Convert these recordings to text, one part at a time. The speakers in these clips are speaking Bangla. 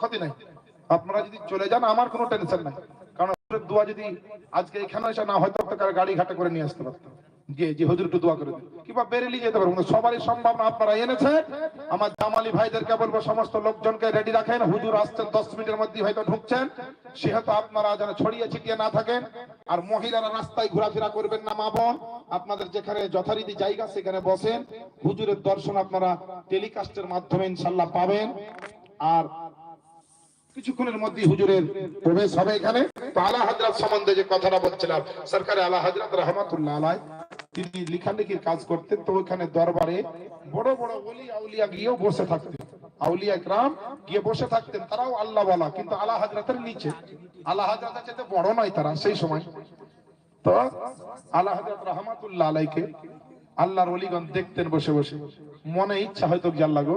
ক্ষতি নাই। আপনারা যদি চলে যান, আমার কোনো টেনশন নাই। কারণ দোয়া যদি আজকে এখানে এসে না হয়তো তো গাড়ি ঘাটে করে নিয়ে আসতে আপনারা আসছেন দশ মিনিটের মধ্যে ঢুকছেন। সেহেতু আপনারা যেন ছড়িয়ে ছিটিয়ে না থাকেন। আর মহিলারা রাস্তায় ঘোরাফেরা করবেন না আপনাদের যেখানে যথারীতি জায়গা, সেখানে বসেন। হুজুরের দর্শন আপনারা টেলিকাস্টের মাধ্যমে ইনশাল্লাহ পাবেন। আর কিছুক্ষণের মধ্যে হুজুরের প্রবেশ হবে এখানে। তো আলা হাজরাত সম্বন্ধে যে কথাটা বলছিলাম, সরকারে আলা হাজরাত রহমাতুল্লাহ আলাই, তিনি লিখালেখির কাজ করতেন, তো ওখানে দরবারে বড় বড় ওলি আউলিয়া গিয়েও বসে থাকতেন। আউলিয়া গ্রাম গিয়ে বসে থাকতেন, তারাও আল্লাহ বলা, কিন্তু আলা হাজরাতের নিচে। আলা হাজরাতের চেয়ে বড় নয় তারা সেই সময়। তো আলা হাজরাত রহমাতুল্লাহ আলাইকে আল্লাহর অলিগণ দেখতেন বসে বসে। মনে ইচ্ছা হয়তো কি আল্লাহ গো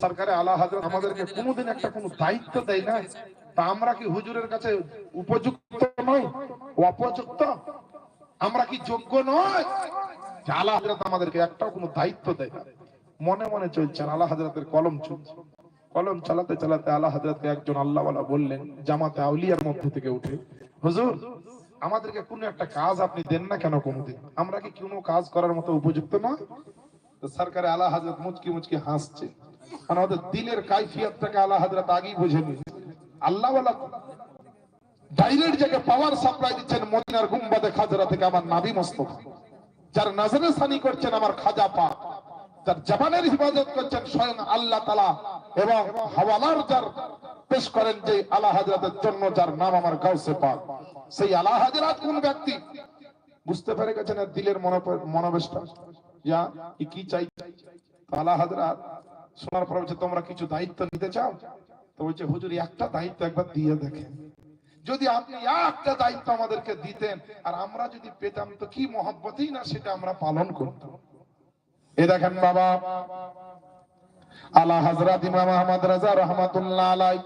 সরকারে আলা হাজরত আমাদেরকে কোনোদিন একটা কোনো দায়িত্ব দেয় না তা আমরা কি হুজুরের কাছে উপযুক্ত নই? অপযুক্ত? আমরা কি যোগ্য নয় আলা হাজরত আমাদেরকে একটাও কোনো দায়িত্ব দেয় না। মনে মনে চলছে আর আলা হাজরতের কলম চলছে। কলম চালাতে চালাতে আলা হাজরতকে একজন আল্লাহওয়ালা বললেন জামাতে আউলিয়ার মধ্যে থেকে উঠে হুজুর আমাদেরকে কোনো একটা কাজ আপনি দেন না কেন কোনোদিন? আমরা কি কোনো কাজ করার মতো উপযুক্ত না তো সরকারে আলা হাজরত মুচকি মুচকি হাসছে। ওদের দিলের কাইফিয়তটাকে আলা হাজরত আগেই বুঝে নিয়েছে। আল্লাহওয়ালা ডাইরেক্ট জায়গায় পাওয়ার সাপ্লাই দিচ্ছেন মদিনার গুম্বাদে খাজরা থেকে আমার নাবি যার সানি করছেন আমার খাজা পা। যার জবানের হিফাজত করছেন স্বয়ং আল্লাহ তালা এবং হাওয়ালার যার পেশ করেন যে হাজরাতের জন্য যার নাম আমার গাউসে সেই হাজরাত কোন ব্যক্তি? বুঝতে পেরে গেছেন দিলের মনোবেশটা। যা কি চাই? তো আলা হাজরাত শোনার পর বলছে, তোমরা কিছু দায়িত্ব নিতে চাও? তো বলছে, হুজুর, একটা দায়িত্ব একবার দিয়ে দেখেন। যদি আপনি একটা দায়িত্ব আমাদেরকে দিতেন, আর আমরা যদি পেতাম, তো কি মহব্বতই না সেটা আমরা পালন করতাম। এ দেখেন বাবা, আলা হযরত ইমাম আহমদ রাজা রহমাতুল্লাহ আলাই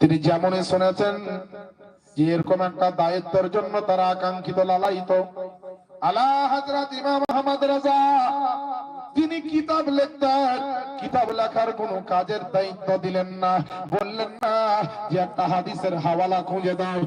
তিনি যেমনই শুনেছেন যে এরকম একটা দায়িত্বের জন্য তারা আকাঙ্ক্ষিত লালায়িত। আলা হাজরাত ইমাম আহমদ রাজা লিখতেন কিতাব লেখার কোন কাজের দায়িত্ব দিলেন না। বললেন, না, যে একটা হাদিসের হাওয়ালা খুঁজে দাও।